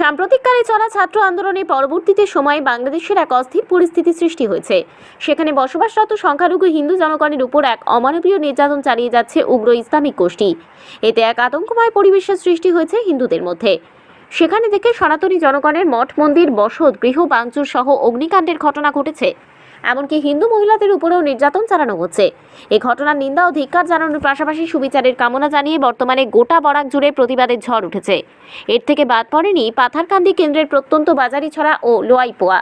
সাম্প্রতিককালে চলা ছাত্র আন্দোলনে পরবর্তীতে সময়ে বাংলাদেশের এক অস্থির পরিস্থিতি সৃষ্টি হয়েছে। সেখানে বসবাসরত সংখ্যালঘু হিন্দু জনগণের উপর এক অমানবীয় নির্যাতন চালিয়ে যাচ্ছে উগ্র ইসলামিক গোষ্ঠী। এতে এক আতঙ্কময় পরিবেশের সৃষ্টি হয়েছে হিন্দুদের মধ্যে। সেখানে থেকে সনাতনী জনগণের মঠ মন্দির, বসত, গৃহ বাঞ্চুর সহ অগ্নিকাণ্ডের ঘটনা ঘটেছে। এমনকি হিন্দু মহিলাদের উপরেও নির্যাতন চালানো হচ্ছে। এ ঘটনার নিন্দা ও ধিক্কার জানানোর পাশাপাশি সুবিচারের কামনা জানিয়ে বর্তমানে গোটা বরাক জুড়ে প্রতিবাদের ঝড় উঠেছে। এর থেকে বাদ পড়েনি পাথারকান্দি কেন্দ্রের প্রত্যন্ত বাজারি ছড়া ও লোয়াইপোয়া।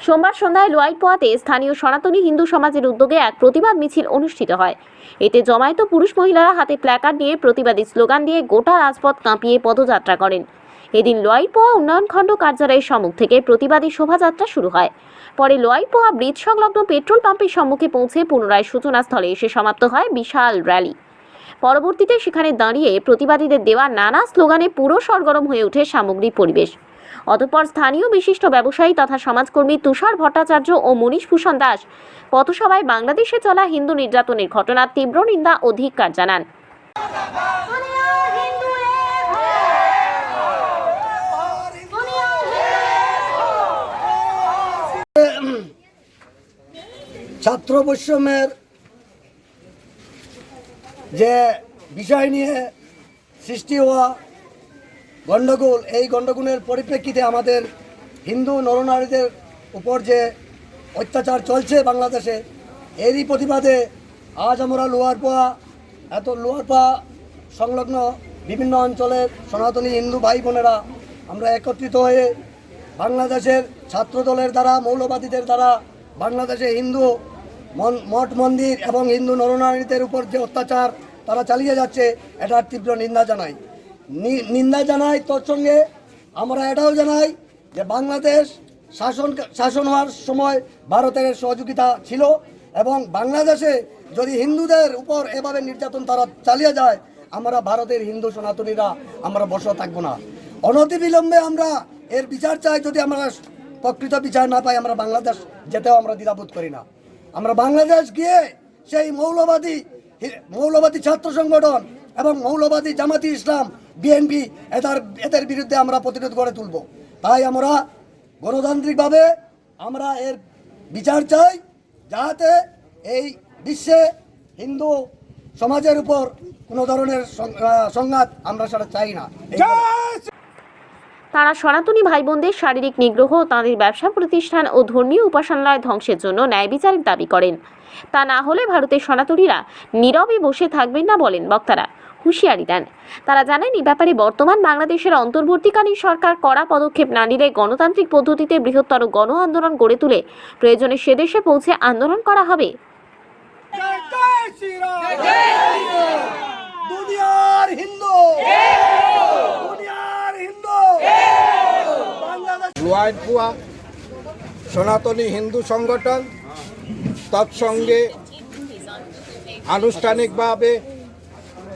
সোমবার সন্ধ্যায় লোয়াইপোয়াতে স্থানীয় সনাতনী হিন্দু সমাজের উদ্যোগে এক প্রতিবাদ মিছিল অনুষ্ঠিত হয়। এতে জমায়েত পুরুষ মহিলারা হাতে প্ল্যাকার্ড নিয়ে প্রতিবাদী স্লোগান দিয়ে গোটা রাজপথ কাঁপিয়ে পদযাত্রা করেন। এদিন লোয়াইপোয়া উন্নয়ন খণ্ড কার্যালয়ের সম্মুখ থেকে প্রতিবাদী শোভাযাত্রা শুরু হয়। পরে লোয়াইপোয়া ব্রিজ সংলগ্ন পেট্রোল পাম্পের সম্মুখে পৌঁছে পুনরায় সূচনাস্থলে এসে সমাপ্ত হয় বিশাল র্যালি। পরবর্তীতে সেখানে দাঁড়িয়ে প্রতিবাদীদের দেওয়া নানা স্লোগানে পুরো সরগরম হয়ে ওঠে সামগ্রিক পরিবেশ। অতঃপর স্থানীয় বিশিষ্ট ব্যবসায়ী তথা সমাজকর্মী তুষার ভট্টাচার্য ও মনীষ ভূষণ দাস পথসভায় বাংলাদেশে চলা হিন্দু নির্যাতনের ঘটনার তীব্র নিন্দা ও ধিক্কার জানান দুনিয়া হিন্দু এক হো দুনিয়া ছাত্র বৈষম্যের যে বিষয় নিয়ে সৃষ্টি হওয়া গণ্ডগোল, এই গণ্ডগোলের পরিপ্রেক্ষিতে আমাদের হিন্দু নরনারীদের উপর যে অত্যাচার চলছে বাংলাদেশে, এরই প্রতিবাদে আজ আমরা লোয়ারপোয়া এত লোয়ারপোয়া সংলগ্ন বিভিন্ন অঞ্চলের সনাতনী হিন্দু ভাই বোনেরা আমরা একত্রিত হয়ে বাংলাদেশের ছাত্র দলের দ্বারা, মৌলবাদীদের দ্বারা বাংলাদেশে হিন্দু মঠ মন্দির এবং হিন্দু নরনারীদের উপর যে অত্যাচার তারা চালিয়ে যাচ্ছে, এটার তীব্র নিন্দা জানাই। নিন্দা জানাই তোর সঙ্গে। আমরা এটাও জানাই যে বাংলাদেশ শাসন শাসন হওয়ার সময় ভারতের সহযোগিতা ছিল এবং বাংলাদেশে যদি হিন্দুদের উপর এভাবে নির্যাতন তারা চালিয়ে যায়, আমরা ভারতের হিন্দু সনাতনীরা আমরা বসে থাকব না। অনতিবিলম্বে আমরা এর বিচার চাই, যদি আমরা প্রকৃত বিচার না পাই, আমরা বাংলাদেশ যেতেও আমরা দ্বিধাবোধ করি না। আমরা বাংলাদেশ গিয়ে সেই মৌলবাদী মৌলবাদী ছাত্র সংগঠন এবং মৌলবাদী জামাতি ইসলাম, বিএনপি, এদের এদের বিরুদ্ধে আমরা প্রতিরোধ গড়ে তুলব। তাই আমরা গণতান্ত্রিকভাবে আমরা এর বিচার চাই যাতে এই বিশ্বে হিন্দু সমাজের উপর কোনো ধরনের সংঘাত আমরা সেটা চাই না। তারা সনাতনী ভাই বোনদের শারীরিক নিগ্রহ ও তাঁদের ব্যবসা প্রতিষ্ঠান ও ধর্মীয় উপাসনালয় ধ্বংসের জন্য ন্যায় বিচারের দাবি করেন। তা না হলে ভারতের সনাতনীরা নীরবে বসে থাকবেন না বলেন বক্তারা। হুঁশিয়ারি দেন। তারা জানেন এই ব্যাপারে বর্তমান বাংলাদেশের অন্তর্বর্তীকালীন সরকার কড়া পদক্ষেপ না নিলে গণতান্ত্রিক পদ্ধতিতে বৃহত্তর গণ আন্দোলন গড়ে তুলে প্রয়োজনে সেদেশে পৌঁছে আন্দোলন করা হবে দুনিয়ার হিন্দু দুনিয়ার হিন্দু লোয়ারপুয়া সনাতনী হিন্দু সংগঠন, তৎসঙ্গে আনুষ্ঠানিকভাবে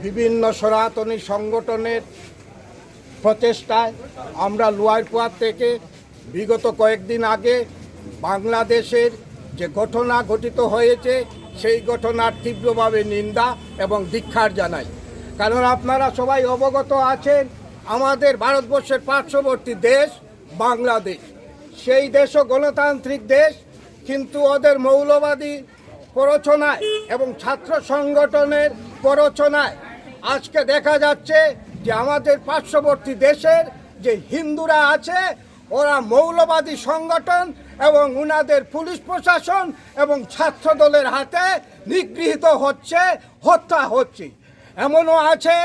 বিভিন্ন সনাতনী সংগঠনের প্রচেষ্টায় আমরা লোয়ারপুয়া থেকে বিগত কয়েকদিন আগে বাংলাদেশের যে ঘটনা ঘটিত হয়েছে, সেই ঘটনার তীব্রভাবে নিন্দা এবং ধিক্ষার জানাই। কারণ আপনারা সবাই অবগত আছেন, আমাদের ভারতবর্ষের পার্শ্ববর্তী দেশ বাংলাদেশ। সেই দেশও গণতান্ত্রিক দেশ, কিন্তু ওদের মৌলবাদী প্ররোচনায় এবং ছাত্র সংগঠনের প্ররোচনায়। আজকে দেখা যাচ্ছে যে আমাদের পার্শ্ববর্তী দেশের যে হিন্দুরা আছে, ওরা মৌলবাদী সংগঠন এবং উনাদের পুলিশ প্রশাসন এবং ছাত্র দলের হাতে নিগৃহীত হচ্ছে, হত্যা হচ্ছে। এমনও আছে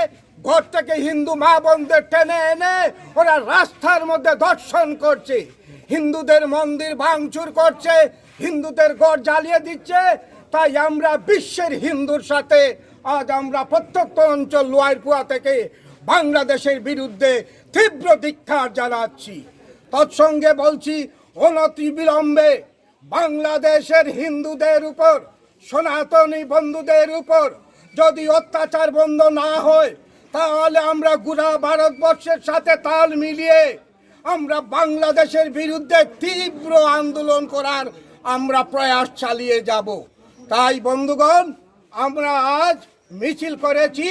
ঘর থেকে হিন্দু মা বোনদের টেনে এনে ওরা রাস্তার মধ্যে দর্শন করছে। হিন্দুদের মন্দির ভাঙচুর করছে, হিন্দুদের গড় জ্বালিয়ে দিচ্ছে। তাই আমরা বিশ্বের হিন্দুর সাথে আজ আমরা প্রত্যন্ত অঞ্চল লোয়ারপুয়া থেকে বাংলাদেশের বিরুদ্ধে তীব্র ধিক্ষার জানাচ্ছি। তৎসঙ্গে বলছি, অনতি বিলম্বে বাংলাদেশের হিন্দুদের উপর, সনাতনী বন্ধুদের উপর যদি অত্যাচার বন্ধ না হয় তাহলে আমরা গুড়া ভারতবর্ষের সাথে তাল মিলিয়ে আমরা বাংলাদেশের বিরুদ্ধে তীব্র আন্দোলন করার আমরা প্রয়াস চালিয়ে যাব। তাই বন্ধুগণ, আমরা আজ মিছিল করেছি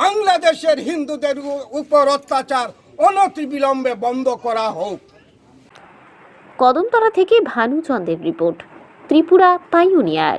বাংলাদেশের হিন্দুদের উপর অত্যাচার অনতিবিলম্বে বন্ধ করা হোক। কদমতলা থেকে ভানুচন্দ্রের রিপোর্ট, ত্রিপুরা পাইওনিয়ার।